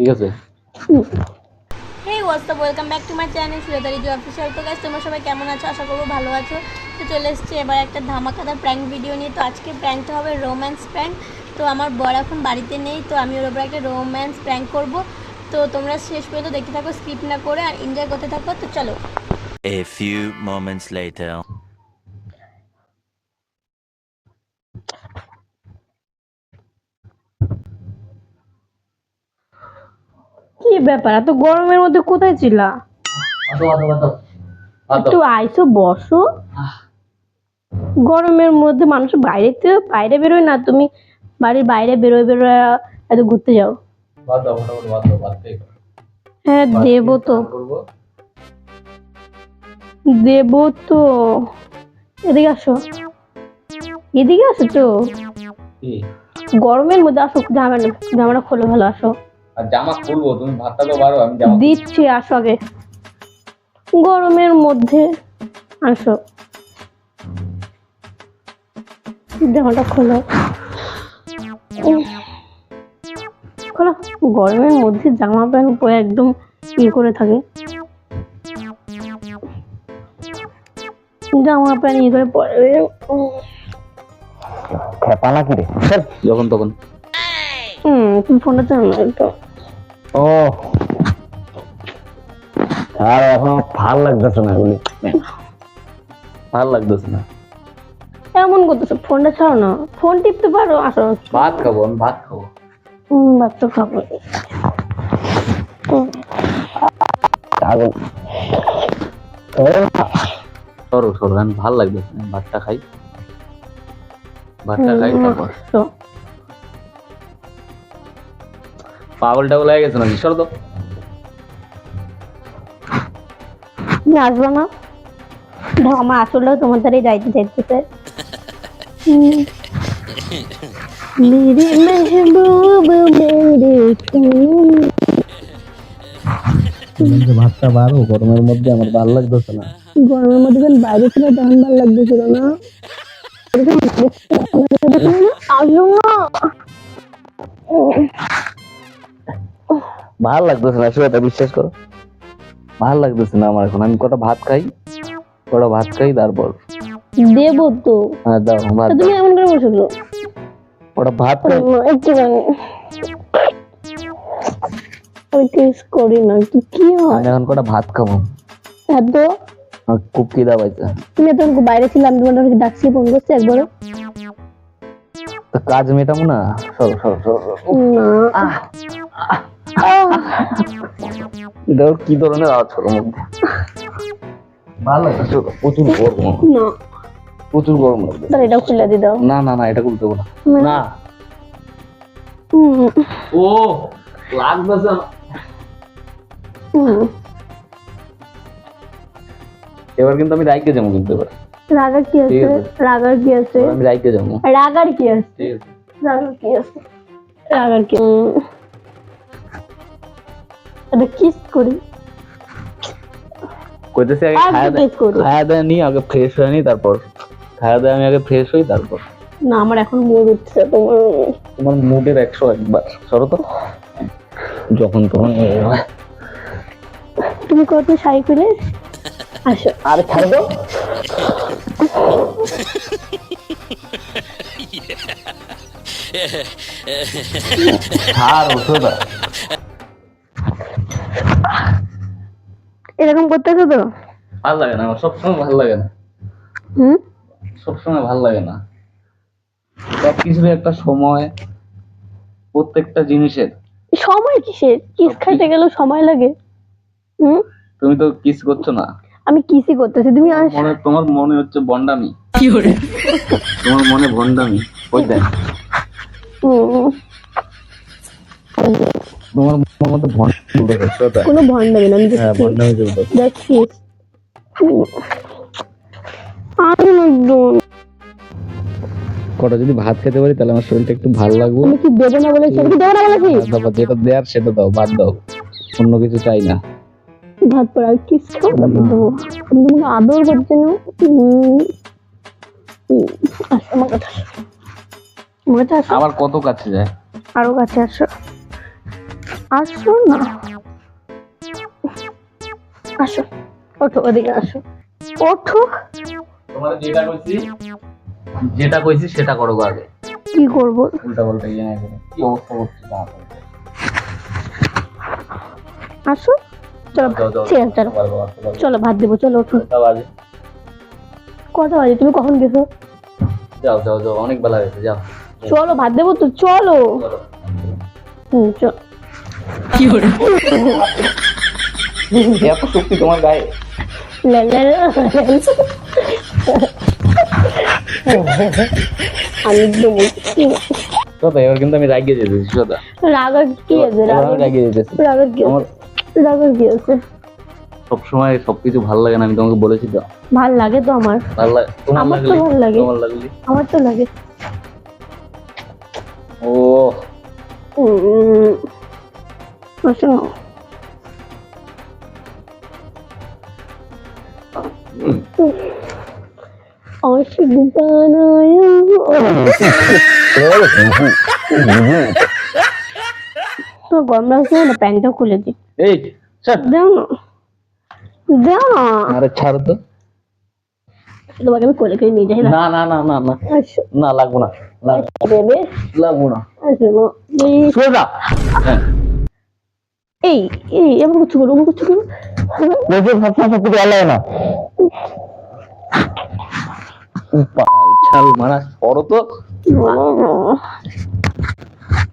ঠিক আছে। Hey what's up welcome back to my channel সুরেদারি জু অফিসিয়াল তো গাইস তোমরা সবাই কেমন আছো? আশা করব ভালো আছো। তো চলে এসেছি এবার একটা ধামাকাদার প্র্যাঙ্ক ভিডিও নিয়ে। তো আজকে প্র্যাঙ্কটা হবে রোম্যান্স প্র্যাঙ্ক তো আমার বর এখন বাড়িতে নেই তো আমি ওর উপর একটা রোম্যান্স প্র্যাঙ্ক করব। তো তোমরা শেষ পর্যন্ত দেখতে থাকো স্কিপ না করে আর এনজয় করতে থাকো। তো চলো। A few moments later. ব্যাপার? এত গরমের মধ্যে কোথায় ছিলা? একটু আইসো বসো। গরমের মধ্যে মানুষ বাইরে তো বাইরে বেরোয় না? তুমি বাড়ির বাইরে বেরোয় বেরোয় এত ঘুরতে যাও। হ্যাঁ দেবো তো। দেবো তো। এদিকে আসো। এদিকে আসো তো। গরমের মধ্যে আসো জামাটা জামাটা খোলো ভালো আসো। আর জামা খুলবো তুমি ভাতটা তো পারো আমি জামা দিচ্ছি আসো আগে। গরমের মধ্যে আসো। জামাটা খোলো। খোলো। গরমের মধ্যে জামা প্যান্ট পরে একদম ইয়ে করে থাকে। জামা প্যান্ট ইয়ে করে পরে। খেপা নাকি রে? যখন তখন। হুম ফোনটা একটু ও। আর এখন ভালো লাগতেছে না এগুলি। ভালো লাগতেছে না। এমন করতেছো ফোনটা ছাড়ো না। ফোন টিপতে পারো আসো। ভাত খাব আমি ভাত খাব। হুম বাচ্চা খাব। সরো সরো আমি ভালো লাগতেছে ভাতটা খাই। ভাতটা খাই তারপর। পাগল টাগল হয়ে গেছে নাকি? সরো তো। তুমি আসবে না? আমার আসলেও তোমার দ্বারাই যাইতে চাইতেছে। মেরে মেহবুব মেরে। ভাতটা বারো গরমের মধ্যে আমার ভালো লাগতেছে না। গরমের মধ্যে যখন বাইরে ছিল তখন ভালো লাগতেছিল না। আসো না ভালো লাগতেছে না সেটা বিশ্বাস করো। ভালো লাগতেছে না আমার এখন আমি কটা ভাত খাই কটা ভাত খাই তারপর। দেবো তো। হ্যাঁ দাও ভাত তুমি এমন করে বসে গেলো কটা ভাত খাই? একটুখানি। আমি টেস্ট করি না তো কি হয়? এখন কটা ভাত খাব। এত খুব খিদা পাইছে তুমি এত বাইরে ছিলাম তোমার ডাকছি ফোন করছি একবারও তো কাজ মেটাবো না? সরো সরো সরো দেখো কি ধরনের আওয়াজ করো মধ্যে। ভালো প্রচুর গরম না। প্রচুর গরম তাহলে এটা খুলে দিয়ে দাও। না না না এটা খুলতে হবে না। না। ও লাগতেছে হুম। এবার কিন্তু আমি রাইকে যাব কিন্তু এবার। রাগার কি আছে? রাগার কি আছে? আমি রাইকে যাব। রাগার কি আছে? আছে। রাগার কি আছে? রাগার কি এটা কিস করি। কইতেছি আগে করি? আগে ফ্রেশ হয়ে নি তারপর খায়া দায়া আমি আগে ফ্রেশ হই তারপর। না আমার এখন মুড উঠছে তোমার। তোমার মুডের একশো একবার সরো তো। যখন তখন তুমি কত শাড়ি খুলে? আসো। আরে ছাড় ছাড় ওঠো এরকম করতেছো তো? ভালো লাগে না আমার সবসময় ভালো লাগে না। হুম? সবসময় ভালো লাগে না। সব কিছুর একটা সময় প্রত্যেকটা জিনিসের। সময় কিসের? কিস খাইতে গেলেও সময় লাগে। হুম? তুমি তো কিস করছ না। আমি কিসই করতেছি তুমি আস মনে তোমার মনে হচ্ছে বন্ডামি। কি তোমার মনে বন্ডামি। ওই দেখ। তোমার মনের মধ্যে ভন তুলে কোনো ভয় নেবে না আমি হ্যাঁ দেখছি। আমি একদম কটা যদি ভাত খেতে পারি তাহলে আমার শরীরটা একটু ভালো লাগবে। আমি কি দেবো না বলেছি? আমি কি দেবো না বলেছি? আর যেটা দেয়ার সেটা দাও বাদ দাও। অন্য কিছু চাই না। ভাত পড়া দেবো তোমাকে আদর করছি না আমার আসো। আমার আবার কত কাছে যায়? আরও কাছে আসো। আসো না। আসো ওঠো ওদিকে আসো। ওঠো। তোমার যেটা কইছি যেটা কইছি সেটা করো আগে। কি করব? উল্টা পাল্টা ইয়ে না করে। কি অবস্থা করছিস আমার আসো। চলো চলো। চলো ভাত দেবো চলো ওঠো। কটা বাজে? তুমি কখন গেছো? যাও যাও যাও অনেক বেলা হয়েছে যাও। চলো ভাত দেবো তো চলো। হুম চলো। হুম চলো এত শক্তি তোমার গায়ে। আমি কথা এবার কিন্তু আমি যেতেছি রাগার কি আছে? আমি রাগার যেতেছি। কি আমার আছে? কি আছে? সবসময় সবকিছু ভালো লাগে না আমি তোমাকে বলেছি তো। ভালো লাগে তো আমার। ভালো লাগে আমার তো ভালো লাগে। তোমার লাগলে। আমার তো লাগে। ও না। আশিক বানায়া তো লাগছে না প্যান্টটা খুলে দিই এই ছাড়। দাও না। দাও না। আরে ছাড় তো। তোমাকে আমি কোলে করে নিয়ে যাই না? না না না না না। আসো না লাগবো না। লাগবো না। আসো এই এই এমন কিছু করো এমন কিছু করো দেখে সবসময় সব কিছু ভালো না। পাল ছাল মারা সরো তো।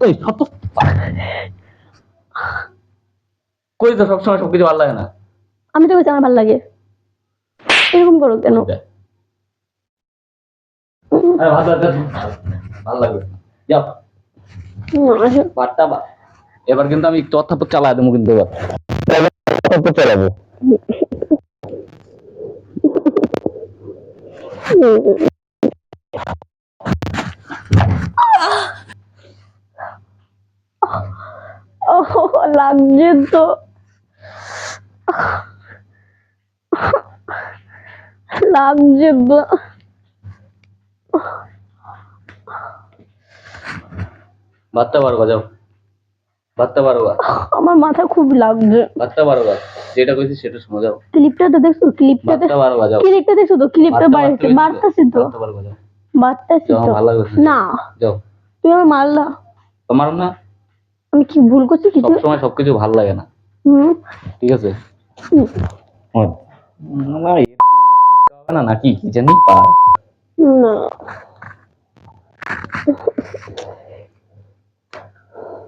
ওই সব কই তো সবসময় সবকিছু ভালো লাগে না? আমি তো বলছি আমার ভালো লাগে। এরকম করো কেন? ভালো লাগে যাও। বা এবার কিন্তু আমি চথা পর চালাই দেবো কিন্তু এবার। চালাবো লাগছে তো লাগছে তো বারটা বারো যাও। বারটা বারো আমার মাথা খুব লাগছে। বারো যেটা কইছি সেটা শোনা যাও। ক্লিপটা তো দেখছ ক্লিপটাতে বারটা বারো যাও। ক্লিপটা দেখছ তো? ক্লিপটা বাড়ছে তো? বারো যাও। বাড়তেছে তো? ভালো লাগবে না। যাও। তুমি আমার মারলা। তোমার না? আমি কি ভুল করছি কিছু? সবসময় সবকিছু ভালো লাগে না। হুম। ঠিক আছে? না নাকি? কি জানি পার। না।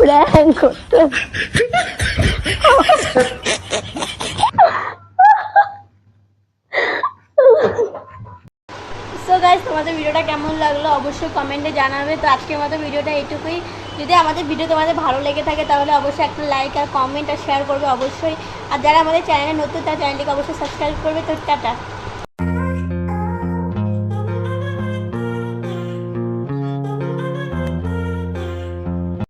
প্র্যাঙ্ক করতেছি সো গাইজ তোমাদের ভিডিওটা কেমন লাগল অবশ্যই কমেন্টে জানাবে। তো আজকের মতো ভিডিওটা এইটুকুই। যদি আমাদের ভিডিও তোমাদের ভালো লেগে থাকে, তাহলে অবশ্যই একটা লাইক আর কমেন্ট আর শেয়ার করবে অবশ্যই। আর যারা আমাদের চ্যানেলে নতুন, তারা চ্যানেলটিকে অবশ্যই সাবস্ক্রাইব করবে। তো টাটা।